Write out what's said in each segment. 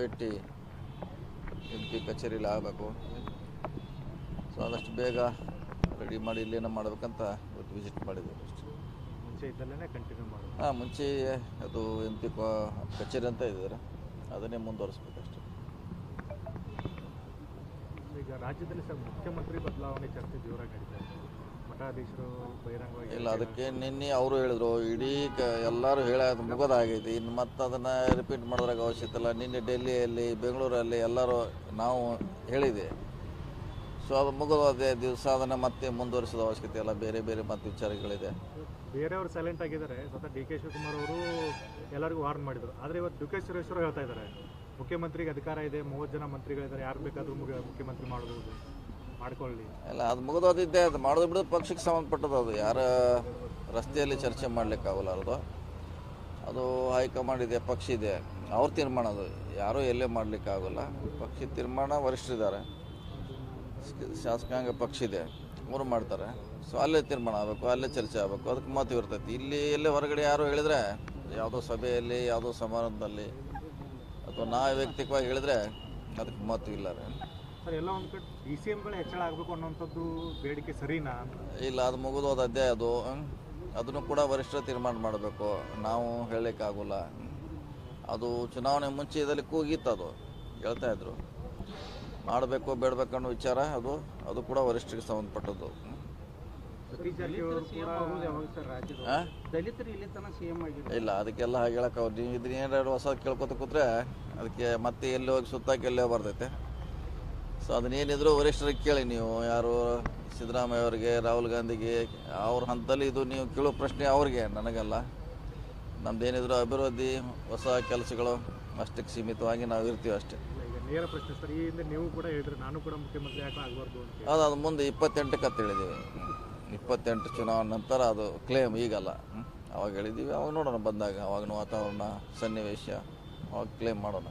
ಭೇಟಿ M P ಕಚೇರಿಲಿ ಆಗಬೇಕು. So ಆದಷ್ಟು ಬೇಗ ರೆಡಿ ಮಾಡಿ ಇಲ್ಲೇನೋ ಮಾಡ್ಬೇಕಂತ ಇವತ್ತು ವಿಸಿಟ್ ಮಾಡಿದ್ದೀವಿ ಅಷ್ಟೇ. ಮುಂಚೆ ಇದ್ದಲ್ಲೇ ಕಂಟಿನ್ಯೂ ಹಾಂ ಮುಂಚೆ ಅದು ಎಂ ಪಿ ಕಚೇರಿ ಅಂತ ಇದ್ದಾರೆ ಅದನ್ನೇ ಮುಂದುವರಿಸ್ಬೇಕಷ್ಟೆ ಈಗ ರಾಜ್ಯದಲ್ಲಿ ಸರ್ ಮುಖ್ಯಮಂತ್ರಿ ಬದಲಾವಣೆ ಚರ್ಚೆ ಜೋರಾಗಿ ನಡೀತಾ ಮಠಾಧೀಶರು ಬಹಿರಂಗವಾಗಿ ಇಲ್ಲ ಅದಕ್ಕೆ ನಿನ್ನೆ ಅವರು ಹೇಳಿದ್ರು ಇಡೀ ಕ ಎಲ್ಲರೂ ಹೇಳೋದು ಮುಗೋದಾಗೈತಿ ಇನ್ನು ಮತ್ತೆ ಅದನ್ನ ರಿಪೀಟ್ ಮಾಡೋದ್ರಾಗ ಅವಶ್ಯಕತೆ ಇಲ್ಲ. ನಿನ್ನೆ ಡೆಲ್ಲಿಯಲ್ಲಿ ಬೆಂಗಳೂರಲ್ಲಿ ಎಲ್ಲರೂ ನಾವು ಹೇಳಿದೆ ಸೊ ಅದು ಮುಗಿದೋದೇ ದಿವಸ ಅದನ್ನು ಮತ್ತೆ ಮುಂದುವರಿಸೋದು ಅವಶ್ಯಕತೆ ಇಲ್ಲ. ಬೇರೆ ಬೇರೆ ಮತ್ತೆ ವಿಚಾರಗಳಿದೆ. ಬೇರೆಯವರು ಸೈಲೆಂಟ್ ಆಗಿದ್ದಾರೆ. ಸ್ವತಃ ಡಿ ಕೆ ಶಿವಕುಮಾರ್ ಅವರು ಎಲ್ಲರಿಗೂ ವಾರ್ನ್ ಮಾಡಿದರು. ಆದರೆ ಇವತ್ತು ಡಿ ಕೆ ಸುರೇಶ್ವರು ಹೇಳ್ತಾ ಇದ್ದಾರೆ. ಮುಖ್ಯಮಂತ್ರಿಗೆ ಅಧಿಕಾರ ಇದೆ ಮೂವತ್ತು ಜನ ಮಂತ್ರಿಗಳಿದ್ದಾರೆ. ಯಾರು ಬೇಕಾದರೂ ಮುಖ್ಯ ಮುಖ್ಯಮಂತ್ರಿ ಮಾಡ್ಬೋದು ಮಾಡ್ಕೊಳ್ಳಿ. ಇಲ್ಲ, ಅದು ಮುಗಿದೋದಿದ್ದೆ, ಅದು ಮಾಡೋದು ಬಿಡೋದು ಪಕ್ಷಕ್ಕೆ ಸಂಬಂಧಪಟ್ಟದ್ದು ಅದು. ಯಾರ ರಸ್ತೆಯಲ್ಲಿ ಚರ್ಚೆ ಮಾಡಲಿಕ್ಕಾಗಲಾರದು ಅದು. ಅದು ಹೈಕಮಾಂಡ್ ಇದೆ, ಪಕ್ಷ ಇದೆ. ಅವ್ರ ತೀರ್ಮಾನ ಅದು. ಯಾರೂ ಎಲ್ಲೇ ಮಾಡಲಿಕ್ಕಾಗಲ್ಲ ಪಕ್ಷ ತೀರ್ಮಾನ ವರಿಷ್ಠರಿದ್ದಾರೆ. ಶಾಸಕಾಂಗ ಪಕ್ಷ ಇದೆ. ಅವರು ಮಾಡ್ತಾರೆ. ಸೊ ಅಲ್ಲೇ ತೀರ್ಮಾನ ಆಗಬೇಕು, ಅಲ್ಲೇ ಚರ್ಚೆ ಆಗಬೇಕು, ಅದಕ್ಕೆ ಮಹತ್ವ ಇರ್ತೈತಿ. ಇಲ್ಲಿ ಎಲ್ಲೇ ಹೊರಗಡೆ ಯಾರು ಹೇಳಿದ್ರೆ, ಯಾವುದೋ ಸಭೆಯಲ್ಲಿ, ಯಾವುದೋ ಸಮಾರಂಭದಲ್ಲಿ ಅಥವಾ ನಾ ವೈಯಕ್ತಿಕವಾಗಿ ಹೇಳಿದ್ರೆ, ಅದಕ್ಕೆ ಮಹತ್ವ ಇಲ್ಲ ರೀ ಎಲ್ಲ ಒಂದು ಕಡೆ ಡಿ ಸಿ ಹೆಚ್ಚಳ ಆಗಬೇಕು ಅನ್ನೋಂಥದ್ದು ಬೇಡಿಕೆ ಸರಿನಾ? ಇಲ್ಲ ಅದು ಮುಗಿದೋದ ಅಧ್ಯಾಯ ಅದು. ಹ್ಮ್. ಅದನ್ನು ಕೂಡ ವರಿಷ್ಠ ತೀರ್ಮಾನ ಮಾಡಬೇಕು. ನಾವು ಹೇಳಲಿಕ್ಕಾಗೋಲ್ಲ. ಅದು ಚುನಾವಣೆ ಮುಂಚೆ ಇದರಲ್ಲಿ ಕೂಗಿತ್ತು ಅದು. ಹೇಳ್ತಾ ಇದ್ರು. ಮಾಡಬೇಕು ಬೇಡಬೇಕು ಅನ್ನೋ ವಿಚಾರ ಅದು. ಅದು ಕೂಡ ವರಿಷ್ಠರಿಗೆ ಸಂಬಂಧಪಟ್ಟದ್ದು. ಇಲ್ಲಿ ಅದಕ್ಕೆಲ್ಲ ಹಾಗೆ ಹೇಳಕ್ಕೆ ಅವ್ರು. ನೀವು ಇದನ್ನ ಏನಾದ್ರು ಹೊಸ ಕೇಳ್ಕೊತ ಕೂತ್ರೆ ಅದಕ್ಕೆ ಮತ್ತೆ ಎಲ್ಲಿ ಹೋಗಿ ಸುತ್ತಾಕಿ ಎಲ್ಲೇ ಬರ್ತೈತೆ ಸೊ ಅದನ್ನೇನಿದ್ರು ವರಿಷ್ಠರಿಗೆ ಕೇಳಿ ನೀವು. ಯಾರು? ಸಿದ್ದರಾಮಯ್ಯ ಅವರಿಗೆ ರಾಹುಲ್ ಗಾಂಧಿಗೆ ಅವ್ರ ಹಂತದಲ್ಲಿ ಇದು ನೀವು ಕೇಳೋ ಪ್ರಶ್ನೆ ಅವ್ರಿಗೆ ನನಗಲ್ಲ. ನಮ್ದೇನಿದ್ರು ಅಭಿವೃದ್ಧಿ ಹೊಸ ಕೆಲಸಗಳು ಅಷ್ಟಕ್ಕೆ ಸೀಮಿತವಾಗಿ ನಾವು ಇರ್ತೀವಿ ಅಷ್ಟೇ. ನೇರ ಪ್ರಶ್ನೆ ಸರ್ ಈ ಹಿಂದೆ ನೀವು ಕೂಡ ಹೇಳಿದ್ರಿ ನಾನು ಕೂಡ ಮುಖ್ಯಮಂತ್ರಿ ಯಾಕೆ ಆಗಬಾರ್ದು ಅಂತ ಹೇಳಿ. ಅದು ಅದು ಮುಂದೆ ಇಪ್ಪತ್ತೆಂಟಕ್ಕೆ ಅಂತ ಹೇಳಿದ್ದೀವಿ ಇಪ್ಪತ್ತೆಂಟು ಚುನಾವಣೆ ನಂತರ ಅದು ಕ್ಲೇಮ್ ಈಗಲ್ಲ. ಅವಾಗ ಹೇಳಿದ್ದೀವಿ ಅವಾಗ ನೋಡೋಣ ಬಂದಾಗ ಅವಾಗ ವಾತಾವರಣ ಸನ್ನಿವೇಶ ಅವಾಗ ಕ್ಲೇಮ್ ಮಾಡೋಣ.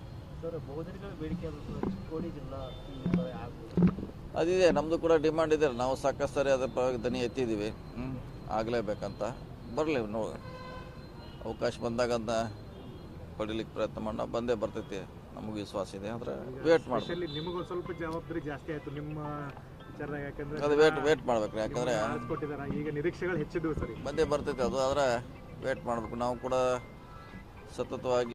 ಅದಿದೆ ನಮ್ದು ಕೂಡ ಡಿಮಾಂಡ್ ಇದೆ. ನಾವು ಸಾಕಷ್ಟು ಸರಿ ಅದ್ರ ಪರವಾಗಿ ದನಿ ಎತ್ತಿದ್ದೀವಿ. ಹ್ಞೂ ಆಗಲೇಬೇಕಂತ. ಬರಲಿ ನೋ ಅವಕಾಶ ಬಂದಾಗ ಅದನ್ನ ಪಡಿಲಿಕ್ಕೆ ಪ್ರಯತ್ನ ಮಾಡೋಣ. ಬಂದೇ ಬರ್ತೈತಿ. ನಮಗೆ ವಿಶ್ವಾಸ ಇದೆ. ಆದರೆ ವೇಟ್ ಮಾಡಿ ನಿಮಗೂ ಸ್ವಲ್ಪ ಜವಾಬ್ದಾರಿ ಜಾಸ್ತಿ ಆಯ್ತು. ನಿಮ್ಮ ವಿಚಾರದಾಗ ಯಾಕಂದ್ರೆ ಅದು ವೇಟ್ ವೇಟ್ ಮಾಡ್ಬೇಕು. ಯಾಕಂದರೆ ಈಗ ನಿರೀಕ್ಷೆಗಳು ಹೆಚ್ಚಿದ್ವು ಸರಿ ಬಂದೇ ಬರ್ತೈತಿ ಅದು. ಆದರೆ ವೇಟ್ ಮಾಡಬೇಕು. ನಾವು ಕೂಡ ಸತತವಾಗಿ